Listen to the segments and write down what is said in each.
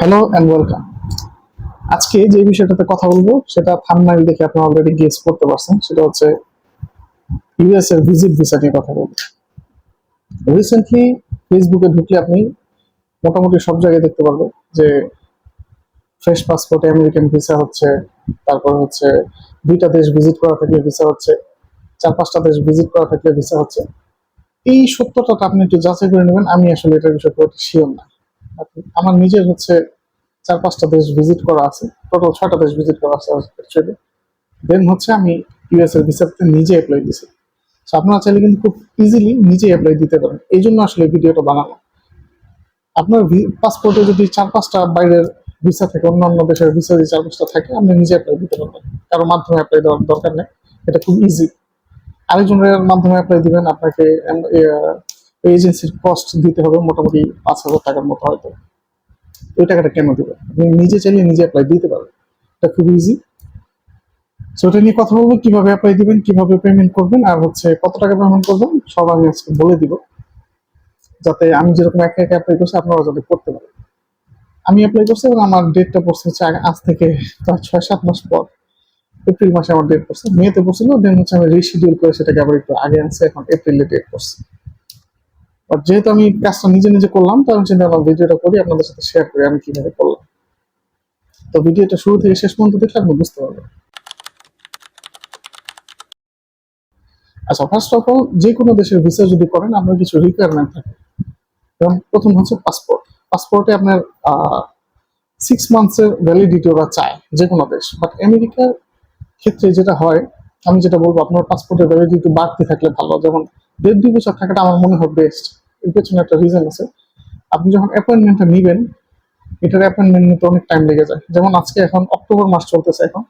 Hello and welcome. আজকে যে বিষয়টাতে কথা বলব, সেটা থাম্বনেল দেখে আপনি অলরেডি গেস করতে পারছেন। সেটা হচ্ছে ইউএস এর ভিজিট ভিসা নিয়ে কথা বলব। রিসেন্টলি ফেসবুকে ঢুকলে আপনি মোটামুটি সব জায়গায় দেখতে পারবেন যে ফ্রেশ পাসপোর্টে আমেরিকান ভিসা হচ্ছে, তারপর হচ্ছে দুইটা দেশ ভিজিট করা থাকলে ভিসা হচ্ছে, চার পাঁচটা দেশ ভিজিট করা থাকলে ভিসা হচ্ছে। এই সত্যটা আপনি একটু যাচাই করে নেবেন। আমি আসলে এটার বিষয়ে শিওর না। আমার নিজের হচ্ছে চার পাঁচটা দেশ ভিজিট করা আছে। টোটাল ছয়টা দেশ ভিজিট করা আছে অ্যাকচুয়ালি দেন হচ্ছে আমি ইউএস এর ভিসাতে নিজে অ্যাপ্লাই দিছি। তো আপনারা চাইলে কিন্তু খুব ইজিলি নিজে অ্যাপ্লাই দিতে পারেন। এই জন্য আসলে ভিডিওটা বানানো আপনার পাসপোর্টে যদি চার পাঁচটা বাইরের ভিসা থাকে, অন্যান্য দেশের ভিসা যদি চার পাঁচটা থাকে, আপনি নিজে অ্যাপ্লাই দিতে পারবেন। কারও মাধ্যমে অ্যাপ্লাই দেওয়ার দরকার নেই। এটা খুব ইজি আরেকজনের মাধ্যমে অ্যাপ্লাই দিবেন, আপনাকে এজেন্সির কস্ট দিতে হবে মোটামুটি পাঁচ হাজার টাকার মতো হয়তো। ওই টাকাটা কেন দিবেন আপনি নিজে চাইলে নিজে অ্যাপ্লাই দিতে পারবেন। এটা খুব ইজি সো এটা নিয়ে কথা বলব, কীভাবে অ্যাপ্লাই দিবেন, কীভাবে পেমেন্ট করবেন, আর হচ্ছে কত টাকা পেমেন্ট করবেন, সব আমি আজকে বলে দিব। যাতে আমি যেরকম একা একা অ্যাপ্লাই করছি আপনারা যাতে করতে পারেন। আমি অ্যাপ্লাই করছি এবং আমার ডেটটা পড়ছে হচ্ছে আজ থেকে প্রায় ছয়, সাত মাস পর। এপ্রিল মাসে আমার ডেট পড়ছে। মেতে পড়ছিল দেন হচ্ছে আমি রিশিডিউল করে সেটাকে আবার একটু আগে আনছে, এখন এপ্রিলে ডেট পড়ছে। আর যেহেতু আমি কাজটা নিজে নিজে করলাম তো আমি চিন্তা করলাম ভিডিওটা করি, আপনাদের সাথে শেয়ার করি আমি কীভাবে করলাম। তো ভিডিওটা শুরু থেকে শেষ পর্যন্ত দেখলে আপনি বুঝতে পারবেন। আচ্ছা ফার্স্ট অফ অল যে কোনো দেশের ভিসা যদি করেন, আপনার কিছু রিকোয়ারমেন্ট থাকে। যেমন প্রথম হচ্ছে পাসপোর্ট পাসপোর্টে আপনার সিক্স মান্থসের ভ্যালিডিটি ওরা চায় যে কোনো দেশ। বাট আমেরিকার ক্ষেত্রে যেটা হয়, আমি যেটা বলব, আপনার পাসপোর্টের ভ্যালিডিটি বাড়তে থাকলে ভালো। যেমন দেড় দুই বছর থাকাটা আমার মনে হয় বেস্ট এর পেছনে একটা রিজন আছে। আপনি যখন অ্যাপয়েন্টমেন্টটা নেবেন, এটার অ্যাপয়েন্টমেন্ট নিতে অনেক টাইম লেগে যায়। যেমন আজকে এখন অক্টোবর মাস চলতেছে এখন।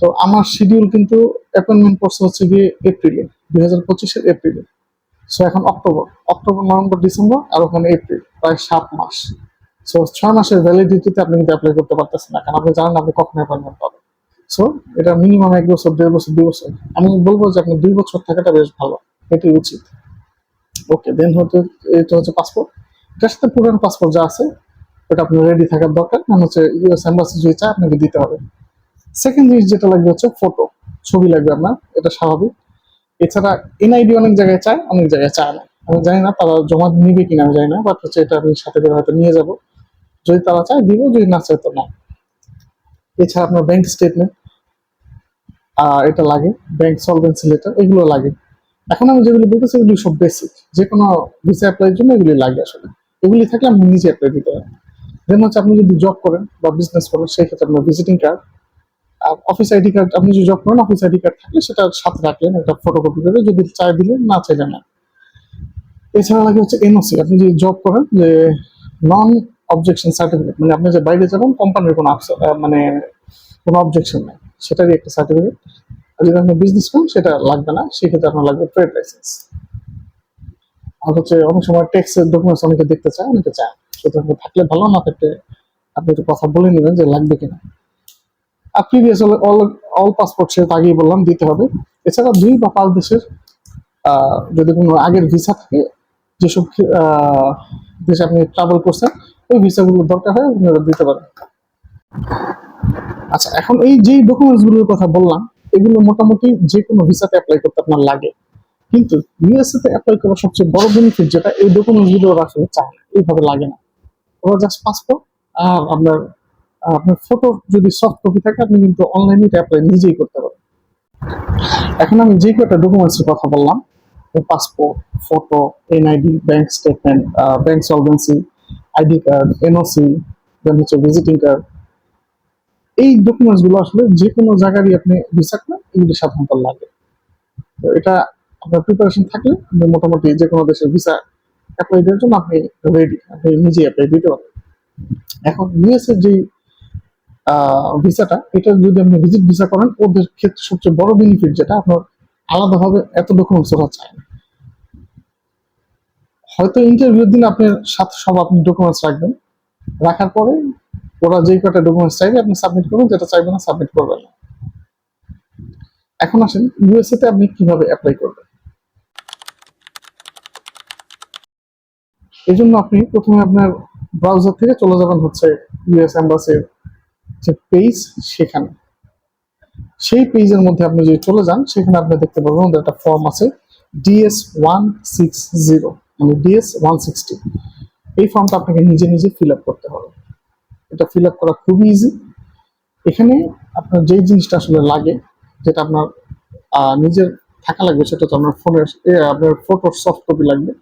তো আমার শিডিউল কিন্তু অ্যাপয়েন্টমেন্ট করছে হচ্ছে গিয়ে এপ্রিলে দুই হাজার পঁচিশের এপ্রিলে সো এখন অক্টোবর অক্টোবর নভেম্বর ডিসেম্বর আর ওখানে এপ্রিল প্রায় সাত মাস। সো ছয় মাসের ভ্যালিডিটিতে আপনি কিন্তু অ্যাপ্লাই করতে পারতেছেন না, কারণ আপনি জানেন আপনি কখন অ্যাপয়েন্টমেন্ট পাবেন। সো এটা মিনিমাম এক বছর, দেড় বছর, দুই বছর। আমি বলব যে আপনি দুই বছর থাকাটা বেশ ভালো, এটাই উচিত। ওকে দেন হচ্ছে এটা হচ্ছে পাসপোর্ট। এটার সাথে পুরান পাসপোর্ট যা আছে, ওটা আপনার রেডি থাকার দরকার। কারণ হচ্ছে ইউএস এম্বাসি যদি চায় আপনাকে দিতে হবে। সেকেন্ড জিনিস যেটা লাগবে হচ্ছে ফটো ছবি লাগবে আপনার, এটা স্বাভাবিক। এছাড়া এনআইডি অনেক জায়গায় চায়, অনেক জায়গায় চায় না। আমি জানি না তারা জমা নিবে কিনা, আমি জানি না বাট হচ্ছে এটা আমি সাথে করে হয়তো নিয়ে যাব। যদি তারা চায়, দিব, যদি না চায় তো না। এছাড়া আপনার ব্যাংক স্টেটমেন্ট এটা লাগে ব্যাংক সলভেন্সি লেটার এগুলো লাগে। এখন আমি যেগুলি বলতেছি, এগুলি সব বেসিক যে কোনো ভিসা অ্যাপ্লাইয়ের জন্য এগুলি লাগে আসলে। এগুলি থাকলে আপনি নিজে অ্যাপ্লাই দিতে পারেন দেন হচ্ছে আপনি যদি জব করেন বা বিজনেস করেন, সেই ক্ষেত্রে আপনার ভিজিটিং কার্ড আর অফিস আইডি কার্ড আপনি যদি জব করেন অফিস আইডি কার্ড থাকলে সেটা সাথে রাখলেন, একটা ফটোকপি করে, যদি চাই দিলেন, না চাইলে না। এছাড়া লাগে হচ্ছে এনওসি আপনি যদি জব করেন, যে নন অবজেকশন সার্টিফিকেট মানে আপনি যে বাইরে যাবেন কোম্পানির কোনো মানে কোনো অবজেকশন নেই। সেটারই একটা সার্টিফিকেট যদি আপনি বিজনেস করেন, সেটা লাগবে না, সেক্ষেত্রে আপনার লাগবে ট্রেড লাইসেন্স আর হচ্ছে অনেক সময় ট্যাক্সের ডকুমেন্টস অনেকে দেখতে চায়, অনেকে চায় সুতরাং থাকলে ভালো, না থাকলে আপনি একটু কথা বলে নেবেন যে লাগবে কিনা। আর প্রিভিয়াস অল অল পাসপোর্ট সে আগেই বললাম, দিতে হবে। এছাড়া দুই বা পাঁচ দেশের যদি কোনো আগের ভিসা থাকে, যেসব দেশে আপনি ট্রাভেল করছেন, ওই ভিসাগুলো দরকার হয় আপনি ওটা দিতে পারেন। আচ্ছা এখন এই যেই ডকুমেন্টসগুলোর কথা বললাম এগুলো মোটামুটি যে কোনো ভিসাতে অ্যাপ্লাই করতে আপনার লাগে। কিন্তু ইউএসএ তে অ্যাপ্লাই করার সবচেয়ে বড় বেনিফিট যেটা, এই ডকুমেন্টসগুলো ওরা আসলে চায় না এইভাবে লাগে না। ওরা জাস্ট পাসপোর্ট আর আপনার আপনার ফটো যদি সফট কপি থাকে, আপনি কিন্তু অনলাইনে অ্যাপ্লাই নিজেই করতে পারেন এখন আমি যে কটা ডকুমেন্টস এর কথা বললাম passport photo NID bank statement bank solvency ID card NOC then হচ্ছে ভিজিটিং কার্ড এই ডকুমেন্টসগুলো আসলে যে কোনো জায়গারই আপনি ভিসা করেন এগুলি সাধারণত লাগে। তো এটা আপনার প্রিপারেশন থাকলে আপনি মোটামুটি যে কোনো দেশের ভিসা অ্যাপ্লাই দেওয়ার জন্য আপনি রেডি আপনি নিজে অ্যাপ্লাই দিতে পারেন এখন ইউএস এর যে ভিসাটা এটা যদি আপনি ভিজিট ভিসা করেন, ওদের ক্ষেত্রে সবচেয়ে বড় বেনিফিট যেটা, আপনার আলাদাভাবে এত ডকুমেন্টস ওরা চায় না। হয়তো ইন্টারভিউর দিন আপনার সাথে সব আপনি ডকুমেন্টস রাখবেন। রাখার পরে ওরা যেই কটা ডকুমেন্টস চাইবে আপনি সাবমিট করবেন যেটা চাইবে না সাবমিট করবেন না। এখন আসেন ইউএসএ তে আপনি কীভাবে অ্যাপ্লাই করবেন? এই জন্য আপনি প্রথমে আপনার ব্রাউজার থেকে চলে যাবেন হচ্ছে ইউএস এম্বাসির যে পেজ সেখানে। সেই পেজের মধ্যে আপনি যদি চলে যান, সেখানে আপনি দেখতে পাবেন ওদের একটা ফর্ম আছে ডিএস ওয়ান সিক্স জিরো মানে ডিএস ওয়ান সিক্সটি এই ফর্মটা আপনাকে নিজে নিজে ফিল আপ করতে হবে। এটা ফিল আপ করা খুবই ইজি এখানে আপনার যেই জিনিসটা আসলে লাগে, যেটা আপনার নিজের থাকা লাগবে সেটা তো আপনার ফোনের আপনার ফটোর সফট কপি লাগবে।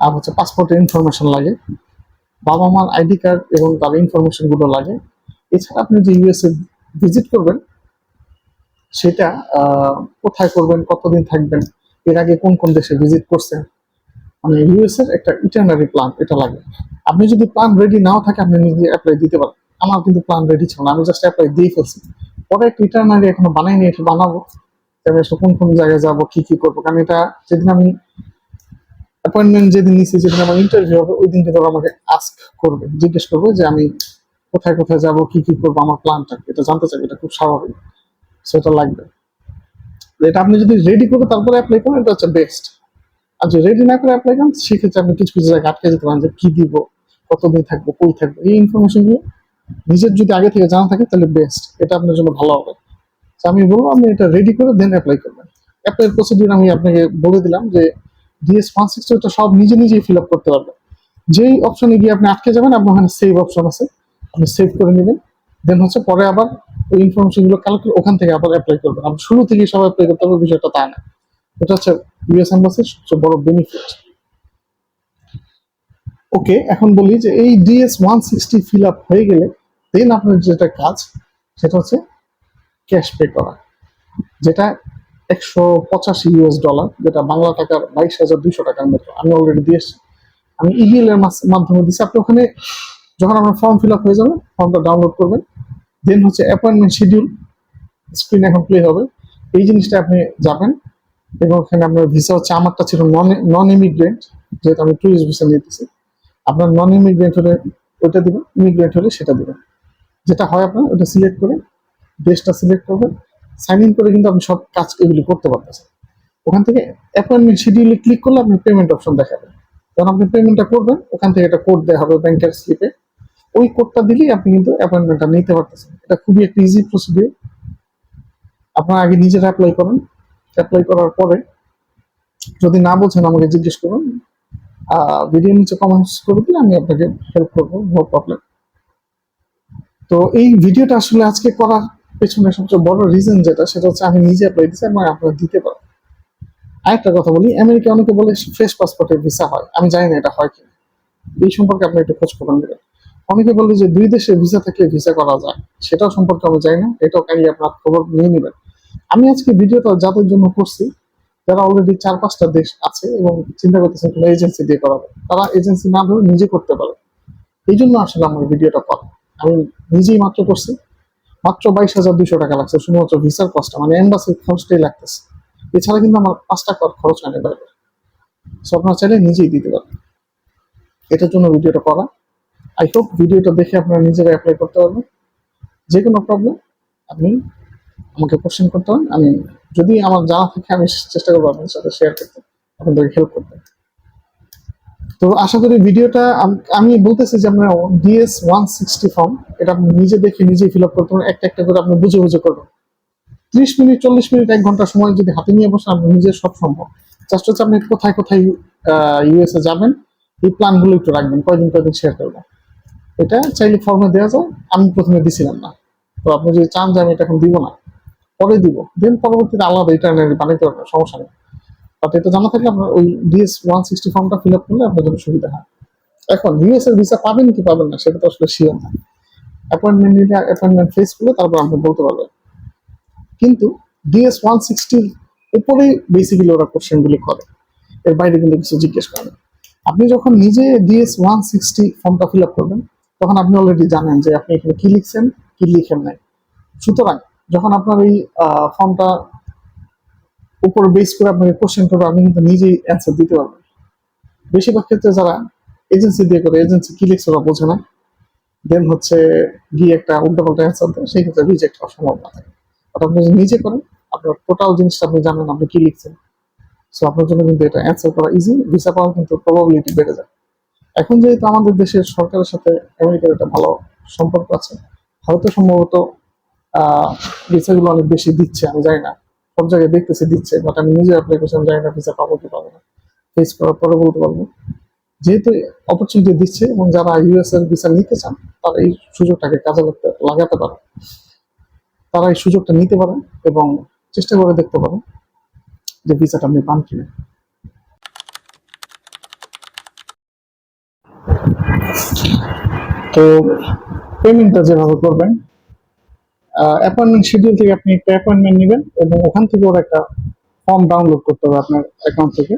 আর হচ্ছে পাসপোর্টের ইনফরমেশন লাগে। বাবা মার আইডি কার্ড এবং তার ইনফরমেশনগুলো লাগে। এছাড়া আপনি যে ইউএসএ ভিজিট করবেন, সেটা কোথায় করবেন, কতদিন থাকবেন, এর আগে কোন কোন দেশে ভিজিট করছেন মানে ইউএস এর একটা ইটারনারি প্ল্যান এটা লাগে। আপনি যদি প্ল্যান রেডি নাও থাকে, আপনি নিজে অ্যাপ্লাই দিতে পারেন। আমার কিন্তু প্ল্যান রেডি ছিল না, আমি জাস্ট অ্যাপ্লাই দিয়ে ফেলছি। পরে একটা ইটারনারি এখনও বানাইনি এটা বানাবো। আসলে কোন কোন জায়গায় যাব, কি কি করব? কারণ এটা যেদিন আমি অ্যাপয়েন্টমেন্ট যেদিন নিচ্ছি যেদিন আমার ইন্টারভিউ হবে, ওই দিন কিন্তু আমাকে আস্ক করবে, জিজ্ঞেস করবে যে আমি কোথায় কোথায় যাব, কি কি করব, আমার প্ল্যানটা এটা জানতে চাই এটা খুব স্বাভাবিক। সেটা লাগবে। এটা আপনি যদি রেডি করে তারপরে অ্যাপ্লাই করেন, এটা হচ্ছে বেস্ট আর যদি রেডি না করে অ্যাপ্লাই করেন, সেক্ষেত্রে আপনি কিছু কিছু জায়গায় আটকে যেতে পারেন যে দিব, কতদিন থাকব, কই থাকব, এই ইনফরমেশনগুলো নিজের যদি আগে থেকে জানা থাকে তাহলে বেস্ট এটা আপনার জন্য ভালো হবে। তো আমি আপনি এটা রেডি করে দেন অ্যাপ্লাই করবেন। অ্যাপ্লাই প্রসিডিউর আমি আপনাকে বলে দিলাম যে ডিএস ওয়ান সব নিজে নিজেই ফিল আপ করতে পারবেন। যেই অপশনে গিয়ে আপনি আটকে যাবেন, আপনার ওখানে সেভ অপশন আছে, আপনি সেভ করে নেবেন। দেন হচ্ছে পরে আবার ওই ইনফরমেশনগুলো কালেক্ট করে ওখান থেকে আবার অ্যাপ্লাই করবেন। আপনি শুরু থেকেই সব অ্যাপ্লাই করতে হবে, বিষয়টা তা না। এটা হচ্ছে ইউএস এম্বাসির সবচেয়ে বড় বেনিফিট ওকে এখন বলি যে এই DS one sixty fill up হয়ে গেলে দেন আপনার যেটা কাজ, সেটা হচ্ছে ক্যাশ পে করা, যেটা একশো পঁচাশি ইউএস ডলার যেটা বাংলা টাকার বাইশ হাজার দুইশো টাকার মতো। আমি অলরেডি দিয়েছি আমি ইমেল এর মাধ্যমে দিচ্ছি আপনি ওখানে যখন আপনার ফর্ম ফিল আপ হয়ে যাবে ফর্মটা ডাউনলোড করবেন। দেন হচ্ছে অ্যাপয়েন্টমেন্ট শিডিউল স্ক্রিন এখন প্লে হবে। এই জিনিসটা আপনি যাবেন এবং ওখানে আপনার ভিসা হচ্ছে, আমারটা ছিল নন নন ইমিগ্রেন্ট যেহেতু আমি টুরিস্ট ভিসা নিতেছি। আপনার নন ইমিগ্রেন্ট হলে ওইটা দিবেন ইমিগ্রেন্ট হলে সেটা দিবেন। যেটা হয় আপনার ওটা সিলেক্ট করে দেশটা সিলেক্ট করবেন। সাইন ইন করে কিন্তু আপনি সব কাজ এগুলি করতে পারতেছেন। ওখান থেকে অ্যাপয়েন্টমেন্ট শিডিউলে ক্লিক করলে আপনি পেমেন্ট অপশন দেখাবেন। যখন আপনি পেমেন্টটা করবেন, ওখান থেকে একটা কোড দেওয়া হবে ব্যাংকের স্লিপে ওই কোডটা দিলেই আপনি কিন্তু অ্যাপয়েন্টমেন্টটা নিতে পারতেছেন। এটা খুবই একটা ইজি প্রসিডিউর আপনার আগে নিজেরা অ্যাপ্লাই করেন। অ্যাপ্লাই করার পরে যদি না বোঝেন আমাকে জিজ্ঞেস করুন। ভিডিও নিচে কমেন্টস করে দিলে আমি আপনাকে হেল্প করব নো প্রবলেম তো এই ভিডিওটা আসলে আজকে করার পেছনে সবচেয়ে বড় রিজন যেটা, সেটা হচ্ছে আমি নিজে অ্যাপ্লাই দিচ্ছি এবং আপনারা দিতে পারেন। আরেকটা কথা বলি আমেরিকা অনেকে বলে ফ্রেশ পাসপোর্টের ভিসা হয়। আমি জানি না এটা হয় কিনা। এই সম্পর্কে আপনি একটু খোঁজ খবর নেবেন। অনেকে বলে যে দুই দেশে ভিসা থেকে ভিসা করা যায়। সেটাও সম্পর্কে আমি জানি না। এটাও কাইন্ডলি আপনার খবর নিয়ে নেবেন। আমি আজকে ভিডিওটা যাদের জন্য করছি, যারা অলরেডি চার পাঁচটা দেশ আছে এবং চিন্তা করতেছেন কোনো এজেন্সি দিয়ে করাবে, তারা এজেন্সি না ধরে নিজে করতে পারে। এই জন্য আসলে আমার ভিডিওটা করা আমি নিজেই মাত্র করছি। মাত্র বাইশ হাজার দুশো টাকা লাগছে, শুধুমাত্র ভিসার কস্টটা মানে এম্বাসির খরচটাই লাগতেছে। এছাড়া কিন্তু আমার পাঁচ টাকার খরচ হয় না বাইরে সো আপনারা চাইলে নিজেই দিতে পারেন। এটার জন্য ভিডিওটা করা। আই হোপ ভিডিওটা দেখে আপনারা নিজেরা অ্যাপ্লাই করতে পারবেন। যে কোনো প্রবলেম আপনি আমাকে কোশ্চেন করতে পারেন আমি, যদি আমার জানা থাকে আমি চেষ্টা করব আপনাদের সাথে শেয়ার করতে, আপনাদেরকে হেল্প করতে। তো আশা করি ভিডিওটা আমি বলতেছি যে আপনার ডিএস ওয়ান সিক্সটি ফর্ম এটা আপনি নিজে দেখে নিজেই ফিল আপ করতে পারেন। একটা একটা করে আপনি বুঝে বুঝে করবেন। ত্রিশ মিনিট, চল্লিশ মিনিট, এক ঘণ্টা সময় যদি হাতে নিয়ে বসেন আপনি নিজের সব সম্ভব। জাস্ট হচ্ছে আপনি কোথায় কোথায় ইউএসএ যাবেন, এই প্ল্যানগুলো একটু রাখবেন, কয়দিন কয়দিন শেয়ার করবেন। এটা চাইলে ফর্মে দেওয়া যায়, আমি প্রথমে দিছিলাম না। তো আপনি যদি চান যে আমি এটা এখন দিব না পরে দিব। দেন পরবর্তীতে আলাদা এটা বানাইতে পারবেন, সমস্যা নেই। বাট এটা জানা থাকলে আপনার ওই ডিএস ওয়ান সিক্সটি ফর্মটা ফিল আপ করলে আপনার জন্য সুবিধা হয়। এখন ইউএস এর ভিসা পাবেন কি পাবেন না, সেটা তো আসলে শিওর না। অ্যাপয়েন্টমেন্ট নিলে অ্যাপয়েন্টমেন্ট ফেস করলে তারপর আপনি বলতে পারবেন। কিন্তু ডিএস ওয়ান সিক্সটির উপরেই বেসিক্যালি ওরা কোশ্চেনগুলি করে। এর বাইরে কিন্তু কিছু জিজ্ঞেস করে আপনি যখন নিজে ডিএস ওয়ান সিক্সটি ফর্মটা ফিল আপ করবেন, তখন আপনি অলরেডি জানেন যে আপনি এখানে কি লিখছেন, কি লিখেন নাই। সুতরাং যখন আপনার এই ফর্মটা উপর বেস করে আপনাকে কোশ্চেন করবে, আপনি কিন্তু নিজেই অ্যান্সার দিতে পারবেন। বেশিরভাগ ক্ষেত্রে যারা এজেন্সি দিয়ে করে এজেন্সি কি লিখছে ওরা বোঝে না। দেন হচ্ছে গিয়ে একটা উল্টাপাল্টা অ্যান্সার দেয়, সেই ক্ষেত্রে রিজেক্ট হওয়ার সম্ভাবনা থাকে। বাট আপনি যদি নিজে করেন, আপনার টোটাল জিনিসটা আপনি জানেন আপনি কি লিখছেন। সো আপনার জন্য কিন্তু এটা অ্যান্সার করা ইজি ভিসা পাওয়ার কিন্তু প্রবাবিলিটি বেড়ে যায়। এখন যেহেতু আমাদের দেশের সরকারের সাথে আমেরিকার একটা ভালো সম্পর্ক আছে, হয়তো সম্ভবত ভিসাগুলো অনেক বেশি দিচ্ছে, আমি জানি না। সব জায়গায় দেখতেছি দিচ্ছে বাট আমি নিজে অ্যাপ্লাই করছি আমি জানি না ভিসা পাবো কি পাবো না। ফেস করার পরে বলতে পারব যেহেতু অপরচুনিটি দিচ্ছে এবং যারা ইউএস এর ভিসা নিতে চান, তারা এই সুযোগটাকে কাজে লাগতে, লাগাতে পারে। তারা এই সুযোগটা নিতে পারে এবং চেষ্টা করে দেখতে পারে যে ভিসাটা আপনি পান কিনা। তো পেমেন্টটা যেভাবে করবেন অ্যাপয়েন্টমেন্ট শিডিউল থেকে আপনি একটা অ্যাপয়েন্টমেন্ট নেবেন এবং ওখান থেকে ওর একটা ফর্ম ডাউনলোড করতে হবে আপনার অ্যাকাউন্ট থেকে।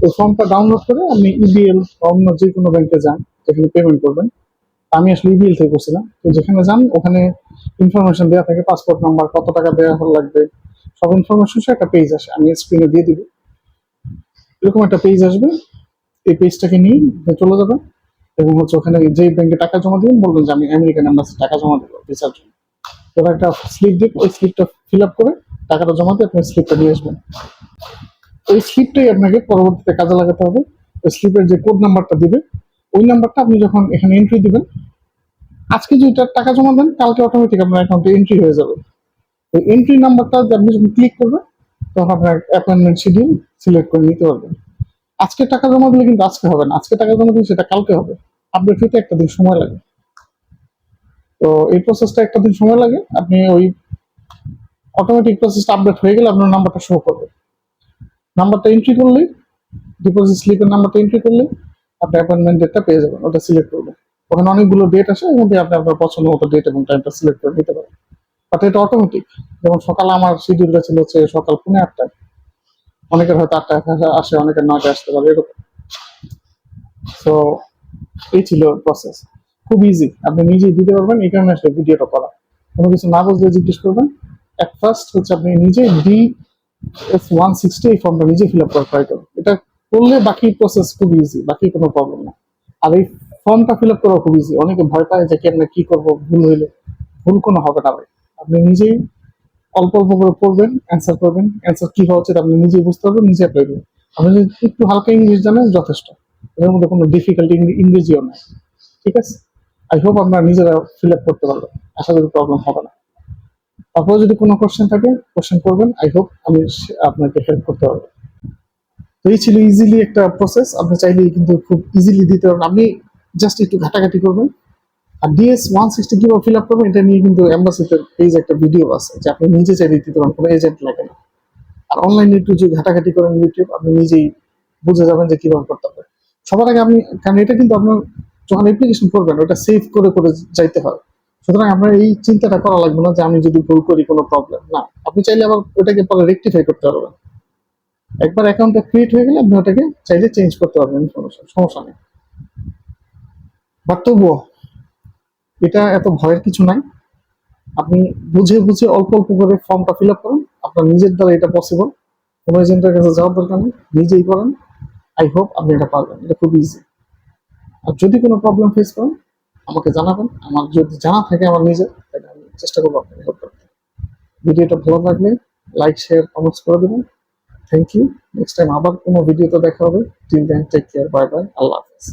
তো ফর্মটা ডাউনলোড করে আপনি ইবিএল বা অন্য যে কোনো ব্যাংকে যান, যেখানে পেমেন্ট করবেন। আমি আসলে ইবিএল থেকে করছিলাম। তো যেখানে যান, ওখানে ইনফরমেশন দেওয়া থাকে পাসপোর্ট নাম্বার কত টাকা দেওয়া লাগবে, সব ইনফরমেশন একটা পেজ আসে। আমি স্ক্রিনে দিয়ে দিব। এরকম একটা পেজ আসবে। এই পেজটাকে নিয়ে চলে যাবেন এবং হচ্ছে ওখানে যে ব্যাংকে টাকা জমা দিবেন, বলবেন যে আমি আমেরিকান এম্বাসি টাকা জমা দেবো ভিসার জন্য। ওরা একটা স্লিপ দিবে ওই স্লিপটা ফিল আপ করে টাকাটা জমা দিয়ে আপনি স্লিপটা নিয়ে আসবেন। ওই স্লিপটাই আপনাকে পরবর্তীতে কাজে লাগাতে হবে। ওই স্লিপের যে কোড নাম্বারটা দিবে, ওই নাম্বারটা আপনি যখন এখানে এন্ট্রি দিবেন, আজকে যদি টাকা জমা দেন, কালকে অটোমেটিক আপনার অ্যাকাউন্টে এন্ট্রি হয়ে যাবে। ওই এন্ট্রি নাম্বারটা আপনি যখন ক্লিক করবেন, তখন আপনার অ্যাপয়েন্টমেন্ট শিডিউল সিলেক্ট করে নিতে পারবেন। আজকে টাকা জমা দিলে কিন্তু আজকে হবে না। আজকে টাকা জমা দিলে সেটা কালকে হবে। আপডেট হইতে একটা দিন সময় লাগে। তো এই প্রসেসটা একটা দিন সময় লাগে। আপনি ওই অটোমেটিক প্রসেসটা আপডেট হয়ে গেলে আপনার নাম্বারটা শো করবে। নাম্বারটা এন্ট্রি করলেই ডিপোজিট স্লিপের নাম্বারটা এন্ট্রি করলে আপনি অ্যাপয়েন্টমেন্ট ডেটটা পেয়ে যাবেন, ওটা সিলেক্ট করবেন। ওখানে অনেকগুলো ডেট আসে, এর মধ্যে আপনি আপনার পছন্দ মতো ডেট এবং টাইমটা সিলেক্ট করে নিতে পারেন। বাট এটা অটোমেটিক যেমন সকালে আমার শিডিউলটা ছিল হচ্ছে সকাল পৌনে আটটায়। অনেকের হয়তো আটটায় আসে, অনেকের নয়টায় আসতে পারে, এরকম। তো এই ছিল প্রসেস খুব ইজি আপনি নিজেই দিতে পারবেন, এই কারণে আসলে ভিডিওটা করা। কোনো কিছু না বুঝলে জিজ্ঞেস করবেন। অ্যাট ফার্স্ট হচ্ছে আপনি নিজে ডি এস ওয়ান সিক্সটি এই ফর্মটা নিজে ফিল আপ করে ট্রাই এটা করলে বাকি প্রসেস খুব ইজি বাকি কোনো প্রবলেম না। আর এই ফর্মটা ফিল আপ করা খুব ইজি অনেকে ভয় পায় যে কেমনে কি করব, ভুল হইলে। ভুল কোনো হবে না আপনি নিজেই অল্প অল্প করে পড়বেন অ্যান্সার করবেন। অ্যান্সার কি হওয়া উচিত আপনি নিজেই বুঝতে পারবেন, নিজে অ্যাপ্লাই করবেন। আপনি যদি একটু হালকা ইংলিশ জানেন, যথেষ্ট। এর মধ্যে কোনো ডিফিকাল্টি ইংরেজিও নাই। ঠিক আছে? আই হোপ আপনারা নিজেরা ফিল আপ করতে পারবেন আশা করি প্রবলেম হবে না। তারপরে যদি কোনো কোশ্চেন থাকে কোশ্চেন করবেন। আই হোপ আমি আপনাকে হেল্প করতে পারব। তো এই ছিল ইজিলি একটা প্রসেস আপনি চাইলে কিন্তু খুব ইজিলি দিতে পারবেন। আপনি জাস্ট একটু ঘাটাঘাটি করবেন। আর ডিএস ওয়ান সিক্সটি কীভাবে ফিল আপ করবেন, এটা নিয়ে কিন্তু অ্যাম্বাসিতে পেজ একটা ভিডিও আছে যে আপনি নিজে চাইলে দিতে পারেন, কোনো এজেন্ট লাগে না। আর অনলাইনে একটু যে ঘাটাঘাটি করেন ইউটিউব আপনি নিজেই বুঝে যাবেন যে কীভাবে করতে হবে। সবার আগে আপনি কারণ এটা কিন্তু আপনার যখন অ্যাপ্লিকেশন করবেন, ওটা সেভ করে করে যাইতে হয়। সুতরাং আপনার এই চিন্তাটা করা লাগবে না যে আমি যদি ভুল করি, কোনো প্রবলেম না। আপনি চাইলে আবার ওটাকে পরে রেকটিফাই করতে পারবেন। একবার অ্যাকাউন্টটা ক্রিয়েট হয়ে গেলে আপনি ওটাকে চাইলে চেঞ্জ করতে পারবেন, সমস্যা নেই। বাট তবুও, এটা এত ভয়ের কিছু নাই। আপনি বুঝে বুঝে অল্প অল্প করে ফর্মটা ফিল আপ করুন। আপনার নিজের দ্বারা এটা পসিবল কোনো এজেন্টের কাছে যাওয়ার দরকার নেই। নিজেই করেন। আই হোপ আপনি এটা পারবেন। এটা খুব ইজি আর যদি কোনো প্রবলেম ফেস করেন, আমাকে জানাবেন। আমার যদি জানা থাকে আমার নিজে, তাহলে আমি চেষ্টা করব আপনাকে হেল্প করতে। ভিডিওটা ভালো লাগলে লাইক শেয়ার কমেন্টস করে দেবেন। থ্যাংক ইউ নেক্সট টাইম আবার কোনো ভিডিওতে দেখা হবে। Till then take care bye bye আল্লাহ হাফেজ।